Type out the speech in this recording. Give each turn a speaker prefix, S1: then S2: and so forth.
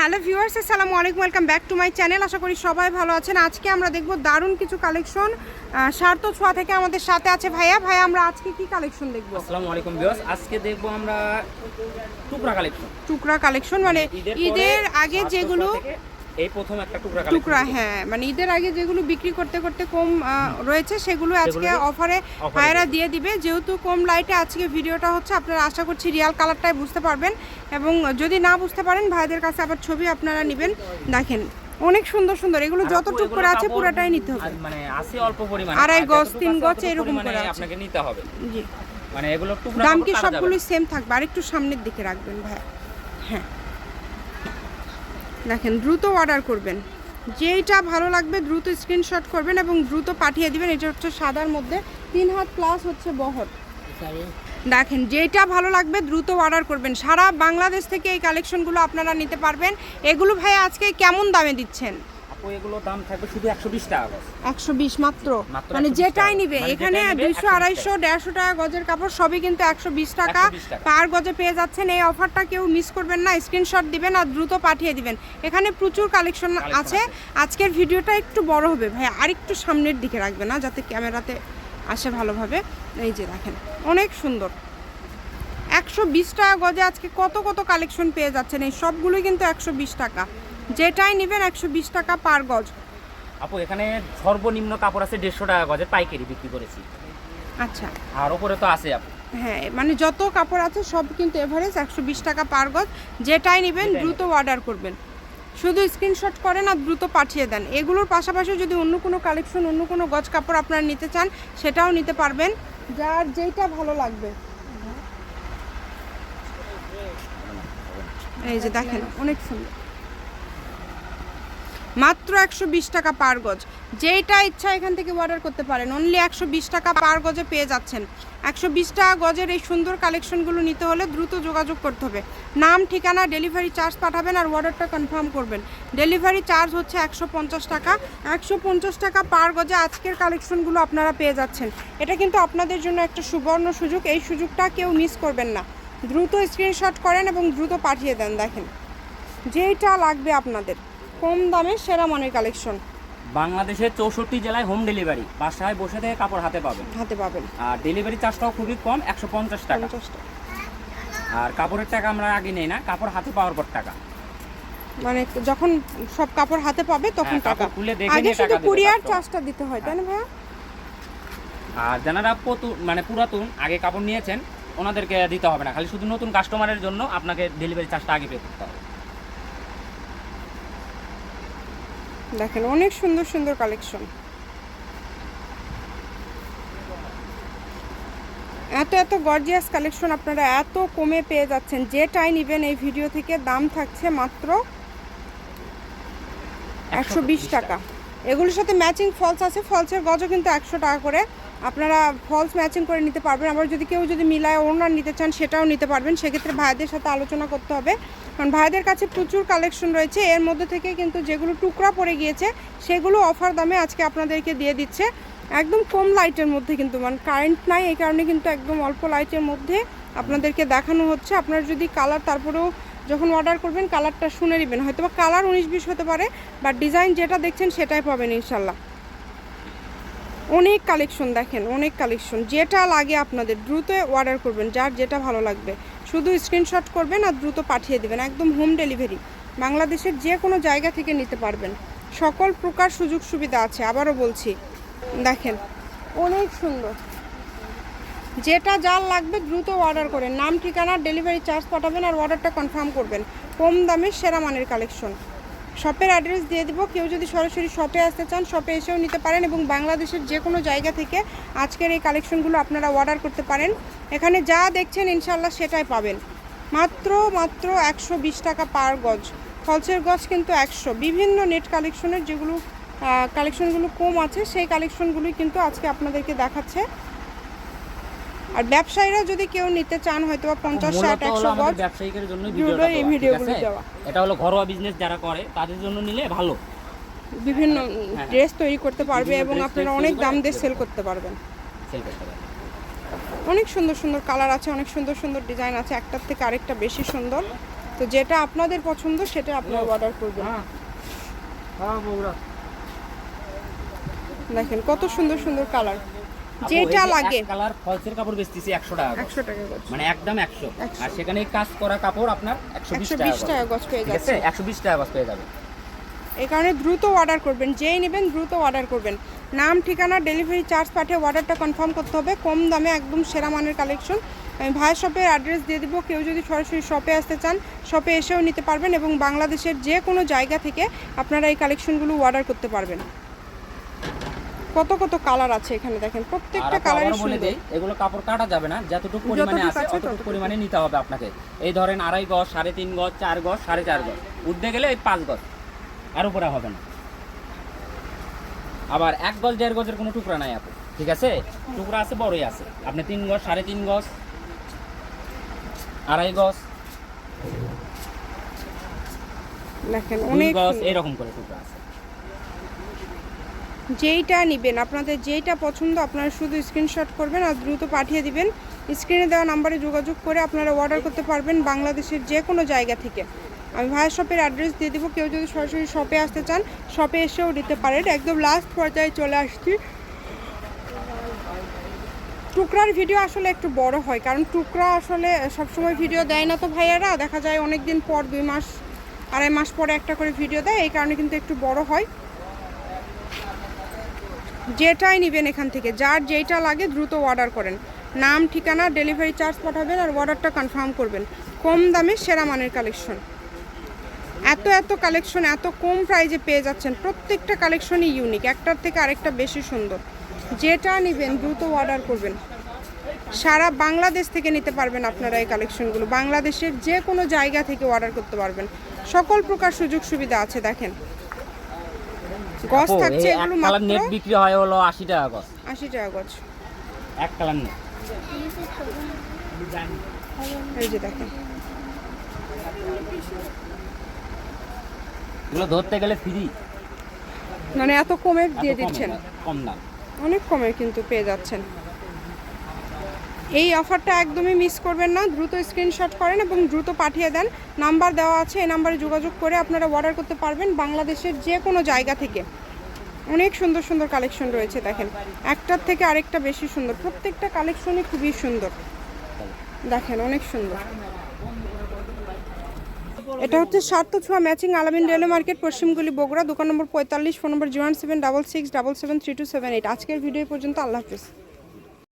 S1: Hello viewers আসসালামু আলাইকুম welcome back to my channel. আশা করি সবাই ভালো আছেন। আজকে আমরা দেখব দারুণ কিছু কালেকশন। সার্থ ছোঁয়া থেকে আমাদের সাথে আছে ভাইয়া। ভাইয়া আমরা আজকে কি কালেকশন দেখব?
S2: আসসালামু আলাইকুম ভিউয়ার্স আজকে দেখব আমরা টুকরা কালেকশন।
S1: টুকরা কালেকশন মানে ঈদের আগে যেগুলো
S2: এই প্রথম একটা টুকরা
S1: টুকরা হ্যাঁ মানে ঈদের আগে যেগুলো বিক্রি করতে করতে কম রয়েছে সেগুলো আজকে অফারে ভাইয়েরা
S2: দিয়ে
S1: দিবে। যেহেতু কম লাইটে আজকে ভিডিওটা হচ্ছে আপনারা আশা করছি রিয়াল কালারটাই বুঝতে পারবেন। এবং যদি না বুঝতে পারেন ভাইদের কাছে আবার ছবি আপনারা নেবেন। দেখেন অনেক সুন্দর সুন্দর। এগুলো যতটুকু করে আছে পুরোটাই নিতে হবে।
S2: মানে আছে অল্প পরিমাণে।
S1: আড়াই
S2: আর
S1: গজ, তিন গজ এরকম করে
S2: আপনাকে নিতে হবে।
S1: জি।
S2: মানে এগুলো টুকরা
S1: দাম কি সবগুলোই সেম থাকবে। আর একটু সামনের দিকে রাখবেন ভাই। হ্যাঁ। দেখেন দ্রুত অর্ডার করবেন। যেইটা ভালো লাগবে দ্রুত স্ক্রিনশট করবেন এবং দ্রুত পাঠিয়ে দিবেন। এটা হচ্ছে সাদার মধ্যে তিন হাত প্লাস হচ্ছে বহর। দেখেন যেটা ভালো লাগবে দ্রুত অর্ডার করবেন। সারা বাংলাদেশ থেকে এই কালেকশনগুলো আপনারা নিতে পারবেন। এগুলো ভাই আজকে কেমন দামে দিচ্ছেন?
S2: আপু এগুলো দাম থাকবে শুধু 120 টাকা গজ
S1: একশো বিশ মাত্র? মানে যেটাই নিবে।
S2: মানে
S1: এখানে
S2: যেটাই নিবে
S1: দুইশো
S2: 120
S1: আড়াইশো দেড়শো টাকা গজের কাপড় সবই কিন্তু একশো বিশ টাকা।
S2: 120 টাকা।
S1: পার গজে পেয়ে যাচ্ছেন এই অফারটা। কেউ মিস করবেন না। স্ক্রিনশট দিবেন আর দ্রুত পাঠিয়ে দিবেন। এখানে প্রচুর কালেকশন আছে।
S2: আছে।
S1: আজকের ভিডিওটা একটু বড় হবে। ভাই আরেকটু সামনের দিকে রাখবে না যাতে ক্যামেরাতে আসে ভালোভাবে। এই যে দেখেন অনেক সুন্দর। একশো বিশ টাকা গজে আজকে কত কত কালেকশন পেয়ে যাচ্ছেন? এই সবগুলোই কিন্তু একশো বিশ টাকা। যেটাই নেবেন একশো বিশ টাকা পার গজ।
S2: আপু এখানে সর্বনিম্ন কাপড় আছে 150 টাকা গজের পাইকারি বিক্রি করেছি।
S1: আচ্ছা।
S2: আর ওপরে তো আছে আপু।
S1: হ্যাঁ মানে যত কাপড় আছে সব কিন্তু এভারেজ একশো বিশ টাকা পার গজ। যেটাই নেবেন দ্রুত অর্ডার করবেন। শুধু স্ক্রিনশট করেন আর দ্রুত পাঠিয়ে দেন। এগুলোর পাশাপাশি যদি অন্য কোনো কালেকশন অন্য কোনো গজ কাপড় আপনারা নিতে চান সেটাও নিতে পারবেন। যার যেইটা ভালো লাগবে। এই যে দেখেন অনেক সুন্দর। মাত্র একশো বিশ টাকা পার গজ। যেইটা ইচ্ছা এখান থেকে অর্ডার করতে পারেন। অনলি একশো বিশ টাকা পার গজে পেয়ে যাচ্ছেন। একশো বিশ টাকা গজের এই সুন্দর কালেকশনগুলো নিতে হলে দ্রুত যোগাযোগ করতে হবে। নাম, ঠিকানা ডেলিভারি চার্জ পাঠাবেন আর অর্ডারটা কনফার্ম করবেন। ডেলিভারি চার্জ হচ্ছে একশো পঞ্চাশ টাকা। একশো পঞ্চাশ টাকা পার গজে আজকের কালেকশনগুলো আপনারা পেয়ে যাচ্ছেন। এটা কিন্তু আপনাদের জন্য একটা সুবর্ণ সুযোগ। এই সুযোগটা কেউ মিস করবেন না। দ্রুত স্ক্রিনশট করেন এবং দ্রুত পাঠিয়ে দেন, দেখেন। যেইটা লাগবে আপনাদের। কম দামে সেরা মানের কালেকশন।
S2: বাংলাদেশের 64 জেলায় হোম ডেলিভারি বাসায় বসে থেকে কাপড় হাতে পাবেন।
S1: হাতে পাবেন।
S2: আর ডেলিভারি চার্জটাও খুবই কম একশো
S1: পঞ্চাশ টাকা।
S2: আর কাপড়ের টাকা আমরা আগে নেই না কাপড় হাতে পাওয়ার পর টাকা।
S1: মানে যখন সব কাপড় হাতে পাবে তখন
S2: হ্যাঁ,
S1: টাকা।
S2: খুলে দেখে
S1: আগে শুধু কুরিয়ার। চার্জটা দিতে হয় তাই না ভাইয়া?
S2: আর যারা মানে পুরাতন আগে কাপড় নিয়েছেন ওনাদেরকে দিতে হবে না খালি শুধু নতুন কাস্টমারের জন্য আপনাকে ডেলিভারি চার্জটা আগে পে করতে হবে।
S1: দেখেন অনেক সুন্দর সুন্দর কালেকশন এত এত গর্জিয়াস কালেকশন আপনারা এত কমে পেয়ে যাচ্ছেন। যে টাই নেবেন এই ভিডিও থেকে দাম থাকছে মাত্র একশো বিশ টাকা। এগুলোর সাথে ম্যাচিং ফলস আছে। ফলসের গজও কিন্তু একশো টাকা করে। আপনারা ফলস ম্যাচিং করে নিতে পারবেন। আবার যদি কেউ যদি মিলায় ওনার নিতে চান, সেটাও নিতে পারবেন। সেক্ষেত্রে ভাইদের সাথে আলোচনা করতে হবে। কারণ ভাইদের কাছে প্রচুর কালেকশন রয়েছে। এর মধ্যে থেকে কিন্তু যেগুলো টুকরা পড়ে গিয়েছে, সেগুলো অফার দামে আজকে আপনাদেরকে দিয়ে দিচ্ছে। একদম কম লাইটের মধ্যে কিন্তু মানে কারেন্ট নাই, এই কারণে কিন্তু একদম অল্প লাইটের মধ্যে আপনাদেরকে দেখানো হচ্ছে। আপনার যদি কালার তারপরেও যখন অর্ডার করবেন কালারটা শুনে নেবেন। হয়তো বা কালার উনিশ বিশ হতে পারে বা ডিজাইন যেটা দেখছেন সেটাই পাবেন ইনশাল্লাহ। অনেক কালেকশন দেখেন, অনেক কালেকশন যেটা লাগে আপনাদের দ্রুত অর্ডার করবেন, যার যেটা ভালো লাগবে। শুধু স্ক্রিনশট করবেন আর দ্রুত পাঠিয়ে দেবেন, একদম হোম ডেলিভারি বাংলাদেশের যে কোনো জায়গা থেকে নিতে পারবেন। সকল প্রকার সুযোগ সুবিধা আছে, আবারও বলছি। দেখেন, অনেক সুন্দর। যেটা যার লাগবে দ্রুত অর্ডার করেন। নাম, ঠিকানা ডেলিভারি চার্জ পাঠাবেন আর অর্ডারটা কনফার্ম করবেন। কম দামে সেরা মানের কালেকশন শপের অ্যাড্রেস দিয়ে দিব। কেউ যদি সরাসরি শপে আসতে চান, শপে এসেও নিতে পারেন এবং বাংলাদেশের যে কোনো জায়গা থেকে আজকের এই কালেকশনগুলো আপনারা অর্ডার করতে পারেন। এখানে যা দেখছেন ইনশাল্লাহ সেটাই পাবেন। মাত্র মাত্র একশো বিশ টাকা পার গজ। ফলসের গজ কিন্তু একশো। বিভিন্ন নেট কালেকশনের যেগুলো কালেকশনগুলো কম আছে, সেই কালেকশনগুলোই কিন্তু আজকে আপনাদেরকে দেখাচ্ছে। আর ব্যবসায়ীরা যদি কেউ নিতে চান হয়তো বা পঞ্চাশ ষাট একশো গজ
S2: ব্যবসায়িকের জন্য
S1: এই ভিডিওগুলো দেওয়া।
S2: এটা হলো ঘরোয়া বিজনেস যারা করে তাদের জন্য নিলে ভালো।
S1: বিভিন্ন
S2: হ্যাঁ।
S1: ড্রেস তৈরি করতে পারবে এবং আপনারা অনেক দাম দিয়ে সেল করতে পারবেন।
S2: সেল করতে পারে
S1: অনেক সুন্দর সুন্দর কালার আছে অনেক সুন্দর সুন্দর ডিজাইন আছে একটার থেকে আরেকটা বেশি সুন্দর। তো যেটা আপনাদের পছন্দ সেটা আপনারা অর্ডার করবেন। দেখেন কত সুন্দর সুন্দর কালার যেটা লাগে।
S2: কালার ফলসের কাপড় বেচতেছি একশো টাকা করে।
S1: একশো টাকা গজ।
S2: মানে একদম একশো।
S1: 100
S2: আর সেখানে কাজ করা কাপড় আপনার একশো বিশ
S1: একশো
S2: টাকা
S1: গজ। পেয়ে
S2: ঠিক
S1: যাচ্ছে।
S2: আছে একশো বিশ টাকা গজ পেয়ে যাবে
S1: এই কারণে দ্রুত অর্ডার করবেন যেই নেবেন দ্রুত অর্ডার করবেন। নাম ঠিকানা ডেলিভারি চার্জ পাঠিয়ে অর্ডারটা কনফার্ম করতে হবে। কম দামে একদম সেরা মানের কালেকশন আমি ভাইয়ের শপের অ্যাড্রেস দিয়ে দিব। কেউ যদি সরাসরি শপে আসতে চান শপে এসেও নিতে পারবেন এবং বাংলাদেশের যে কোনো জায়গা থেকে আপনারা এই কালেকশনগুলো অর্ডার করতে পারবেন। কত কত কালার আছে এখানে দেখেন প্রত্যেকটা কালারই সুন্দর।
S2: দেই এগুলো কাপড় কাটা যাবে না যতটুকু পরিমাণে আছে
S1: ততটুকু।
S2: পরিমাণে নিতে হবে আপনাকে। এই ধরেন আড়াই গজ সাড়ে তিন গজ চার গজ সাড়ে চার গজ। উঠতে গেলে এই পাঁচ গজ। আর উপরে হবে না। আবার এক গজ দেড় গজের কোনো টুকরা নাই আপু। ঠিক আছে? টুকরা আছে বড়ই আছে। আপনি তিন গজ সাড়ে তিন গজ আড়াই গজ
S1: দেখেন অনেক
S2: গজ। এরকম করে টুকরা আছে।
S1: যেইটা নেবেন, আপনাদের যেইটা পছন্দ আপনারা শুধু স্ক্রিনশট করবেন আর দ্রুত পাঠিয়ে দিবেন। স্ক্রিনে দেওয়া নাম্বারে যোগাযোগ করে আপনারা অর্ডার করতে পারবেন বাংলাদেশের যে কোনো জায়গা থেকে। আমি ভাইয়ের শপের অ্যাড্রেস দিয়ে দিব, কেউ যদি সরাসরি শপে আসতে চান শপে এসেও নিতে পারেন। একদম লাস্ট পর্যায়ে চলে আসছি। টুকরার ভিডিও আসলে একটু বড় হয়, কারণ টুকরা আসলে সবসময় ভিডিও দেয় না তো ভাইয়ারা। দেখা যায় অনেক দিন পর দুই মাস, আড়াই মাস পরে একটা করে ভিডিও দেয়, এই কারণে কিন্তু একটু বড় হয়। যেটাই নেবেন এখান থেকে, যার যেইটা লাগে দ্রুত অর্ডার করেন। নাম, ঠিকানা ডেলিভারি চার্জ পাঠাবেন আর অর্ডারটা কনফার্ম করবেন। কম দামে সেরা মানের কালেকশন এত এত কালেকশন এত কম প্রাইজে পেয়ে যাচ্ছেন। প্রত্যেকটা কালেকশনই ইউনিক একটার থেকে আরেকটা বেশি সুন্দর। যেটা নেবেন, দ্রুত অর্ডার করবেন। সারা বাংলাদেশ থেকে নিতে পারবেন আপনারা এই কালেকশনগুলো বাংলাদেশের যে কোনো জায়গা থেকে অর্ডার করতে পারবেন। সকল প্রকার সুযোগ সুবিধা আছে, দেখেন।
S2: আপু,
S1: থাকছে এগুলো মাত্র?
S2: নেট বিক্রি হয় হলো আশি টাকা গছ।
S1: আশি টাকা গছ।
S2: এক কালার নেট
S1: এই যে দেখেন।
S2: এগুলো ধরতে গেলে ফ্রি
S1: মানে এত কমে দিয়ে দিচ্ছেন?
S2: কম দাম।
S1: অনেক কমে কিন্তু পেয়ে যাচ্ছেন। এই অফারটা একদমই মিস করবেন না। দ্রুত স্ক্রিনশট করেন এবং দ্রুত পাঠিয়ে দেন। নাম্বার দেওয়া আছে, এই নাম্বারে যোগাযোগ করে আপনারা অর্ডার করতে পারবেন বাংলাদেশের যে কোনো জায়গা থেকে। অনেক সুন্দর সুন্দর কালেকশন রয়েছে, দেখেন। একটার থেকে আরেকটা বেশি সুন্দর। প্রত্যেকটা কালেকশনই খুবই সুন্দর। দেখেন, অনেক সুন্দর। এটা হচ্ছে সার্থ ছোঁয়া ম্যাচিং আলামিন রেলওয়ে মার্কেট, পশ্চিমগুলি বগুড়া, দোকান নম্বর পঁয়তাল্লিশ, phone number zero seven double six, double seven three two seven eight. আজকের ভিডিও পর্যন্ত, আল্লাহ হাফিজ।